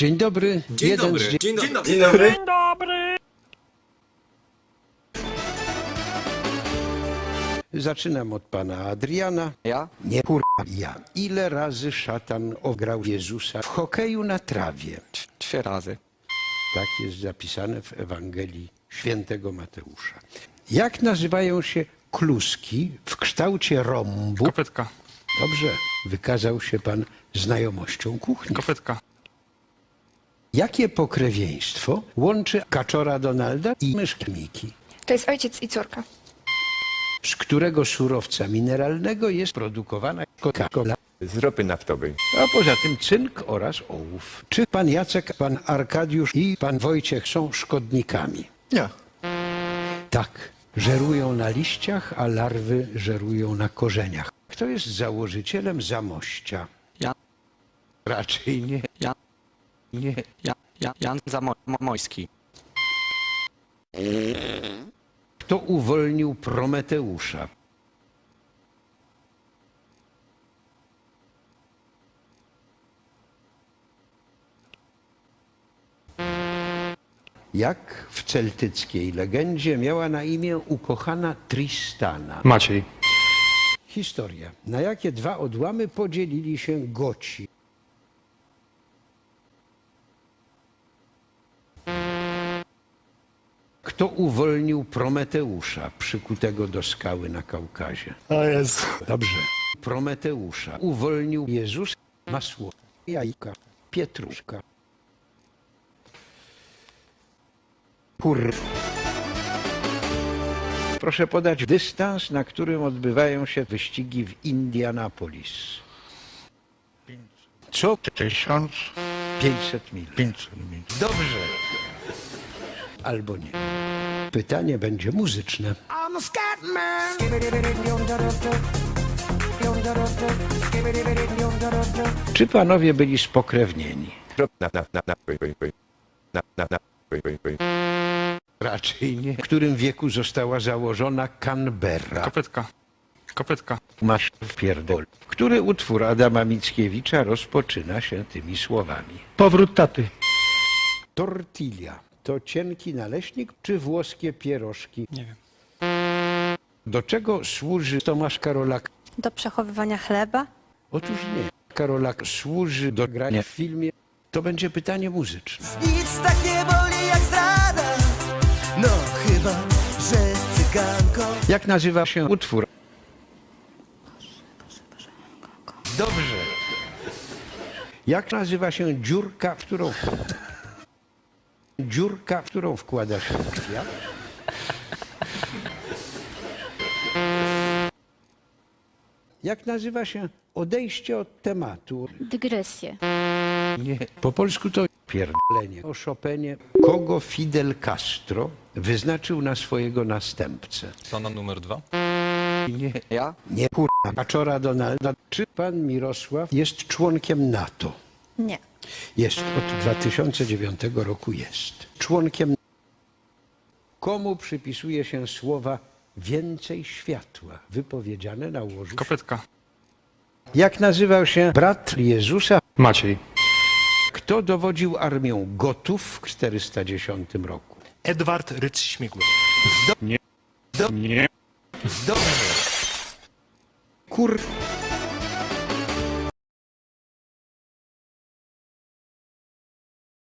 Dzień dobry. Dzień Jeden dobry. z dzie- Dzień dobry. Dzień dobry. Zaczynam od pana Adriana. Ja? Nie kurwa ja. Ile razy szatan ograł Jezusa w hokeju na trawie? Trzy razy. Tak jest zapisane w Ewangelii świętego Mateusza. Jak nazywają się kluski w kształcie rąbu? Kopytka. Dobrze, wykazał się pan znajomością kuchni. Kopytka. Jakie pokrewieństwo łączy kaczora Donalda i myszki Miki? To jest ojciec i córka. Z którego surowca mineralnego jest produkowana Coca-Cola? Z ropy naftowej. A poza tym cynk oraz ołów. Czy pan Jacek, pan Arkadiusz i pan Wojciech są szkodnikami? Nie. Tak. Żerują na liściach, a larwy żerują na korzeniach. Kto jest założycielem Zamościa? Ja, Raczej nie. ja, Nie. ja, ja, Jan Zamojski. Kto uwolnił Prometeusza? Jak w celtyckiej legendzie miała na imię ukochana Tristana? Maciej. Historia. Na jakie dwa odłamy podzielili się Goci? Kto uwolnił Prometeusza przykutego do skały na Kaukazie? O Jezu. Dobrze. Prometeusza uwolnił Jezus masło, jajka, pietruszka. Kur... Proszę podać dystans, na którym odbywają się wyścigi w Indianapolis. Co? 1500 mil. 500 mil. Dobrze. Albo nie. Pytanie będzie muzyczne. Czy panowie byli spokrewnieni? Raczej nie. W którym wieku została założona Canberra? Kopytka. Kopytka. Masz pierdol. Który utwór Adama Mickiewicza rozpoczyna się tymi słowami? Powrót taty. Tortilla. To cienki naleśnik czy włoskie pierożki? Nie wiem. Do czego służy Tomasz Karolak? Do przechowywania chleba? Otóż nie. Karolak służy do grania w filmie. To będzie pytanie muzyczne. Nic tak nie boli jak zdrada No chyba, że z cyganką Jak nazywa się utwór? Dobrze. Jak nazywa się dziurka, w którą... Dziurka, w którą wkłada się kwiat? Jak nazywa się odejście od tematu? Dygresje. Nie. Po polsku to pierdolenie. O Chopinie. Kogo Fidel Castro wyznaczył na swojego następcę? Strona numer dwa. Nie. Ja? Nie kurwa. Kaczora Donalda. Czy pan Mirosław jest członkiem NATO? Nie. Jest. Od 2009 roku jest. Członkiem Komu przypisuje się słowa więcej światła wypowiedziane na łożu? Kopytka. Jak nazywał się brat Jezusa? Maciej. Kto dowodził armią Gotów w 410 roku? Edward Ryc-Śmigły. Nie. Nie. Dobrze. Kur...